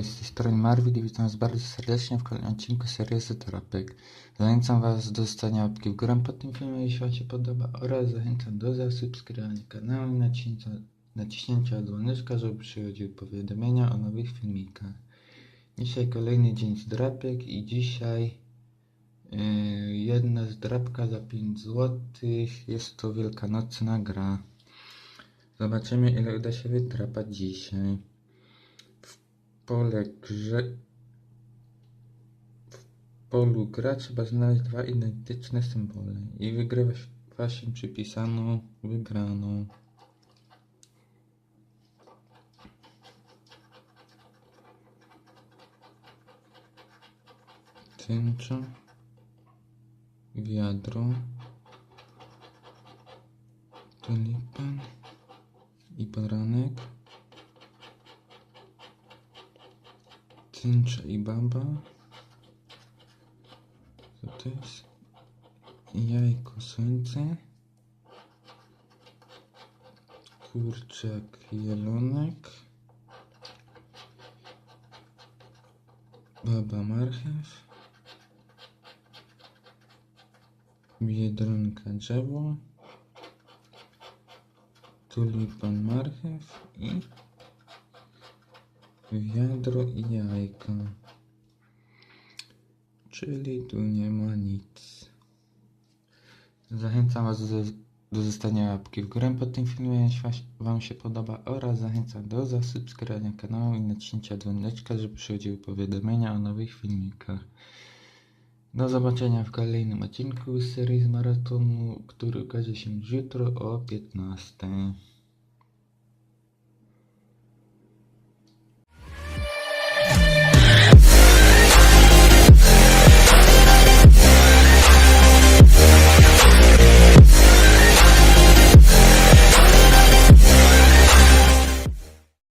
strony Marvin i witam Was bardzo serdecznie w kolejnym odcinku serii Zytorapek. Zachęcam Was do zostania łapki w górę pod tym filmem, jeśli Wam się podoba oraz zachęcam do zasubskrybowania kanału i naciśnięcia, naciśnięcia dzwoneczka, żeby przychodziły powiadomienia o nowych filmikach. Dzisiaj kolejny dzień zdrapek i dzisiaj yy, jedna zdrapka za 5 zł. Jest to wielkanocna gra. Zobaczymy ile uda się wytrapać dzisiaj pole grze w polu gra trzeba znaleźć dwa identyczne symbole i wygrywa się przypisaną wygraną. Tęcza, wiadro, tulipan i baranek. Tęcza i baba. Co to jest? Jajko słońce. Kurczak jelonek. Baba marchew. Biedronka drzewo. Tulipan marchew i wiadro i jajka. Czyli tu nie ma nic. Zachęcam Was do, do zostania łapki w górę pod tym filmem, jeśli Wam się podoba oraz zachęcam do zasubskrybowania kanału i naciśnięcia dzwoneczka, żeby przychodziły powiadomienia o nowych filmikach. Do zobaczenia w kolejnym odcinku z serii z maratonu, który ukaże się jutro o 15.